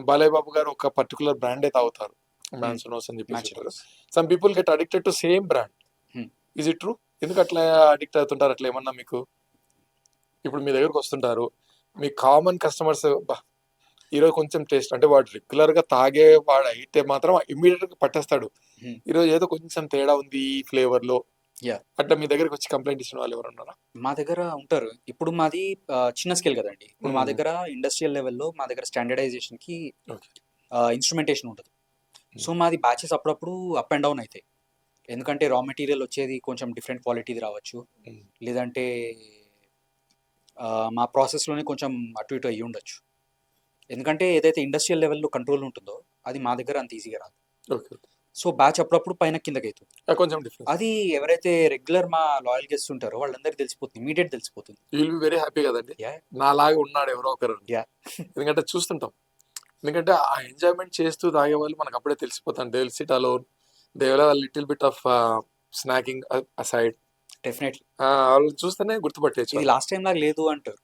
బాలయ్య బాబు గారు ఒక పర్టికులర్ బ్రాండే తాగుతారు. మ్యాన్సోనోస్ అని చెప్పి. Some people get addicted to same brand Hmm. Is it true ఎందుకు అట్లా అడిక్ట్ అవుతుంటారు? అట్లా ఏమన్నా మీకు? ఇప్పుడు మీ దగ్గరకు వస్తుంటారు. మీ కామన్ కస్టమర్స్ ఈరోజు కొంచెం టేస్ట్ అంటే వాడు రెగ్యులర్గా తాగే వాడు అయితే మాత్రం ఇమీడియట్గా పట్టేస్తాడు. Hmm. ఈరోజు ఏదో కొంచెం తేడా ఉంది ఈ ఫ్లేవర్లో. Yeah. అట్లా మీ దగ్గరకు వచ్చి కంప్లైంట్ ఇచ్చిన వాళ్ళు ఎవరు ఉన్నారా మా దగ్గర ఉంటారు ఇప్పుడు మాది ఆ, చిన్న స్కేల్ కదండి ఇప్పుడు మా Hmm. దగ్గర ఇండస్ట్రియల్ లెవెల్లో మా దగ్గర స్టాండర్డైజేషన్కి Okay. ఇన్స్ట్రుమెంటేషన్ ఉంటుంది. సో మాది బ్యాచెస్ అప్పుడప్పుడు అప్ అండ్ డౌన్ అవుతాయి ఎందుకంటే రా మెటీరియల్ వచ్చేది కొంచెం డిఫరెంట్ క్వాలిటీది రావచ్చు Hmm. లేదంటే ఆ, మా ప్రాసెస్లోనే కొంచెం అటు ఇటు అయ్యి ఉండొచ్చు ఎందుకంటే ఏదైతే ఇండస్ట్రియల్ లెవెల్లో కంట్రోల్ ఉంటుందో అది మా దగ్గర అంత ఈజీగా రాదు ఓకే సో బ్యాచ్ అప్పుడప్పుడు పైన కిందకి అవుతుంది కొంచెం డిఫరెన్స్ అది ఎవరైతే రెగ్యులర్ మా లాయల్ గెస్ట్ ఉంటారో వాళ్ళందరికీ తెలిసిపోతుంది ఇమీడియట్ తెలిసిపోతుంది. విల్ బి వెరీ హ్యాపీ కదండి. నాలాగా ఉన్నాడు ఎవరో ఒకరు. ఎందుకంటే చూస్తుంటాం. ఎందుకంటే ఆ ఎంజాయ్మెంట్ చేస్తూ తాగే వాళ్ళు మనకు అప్పుడే తెలిసిపోతాం. They will sit alone they will little bit of snacking aside definitely వాళ్ళు చూస్తేనే గుర్తుపట్టేచ్చు ఇది లాస్ట్ టైం లాగా లేదు అంటారు.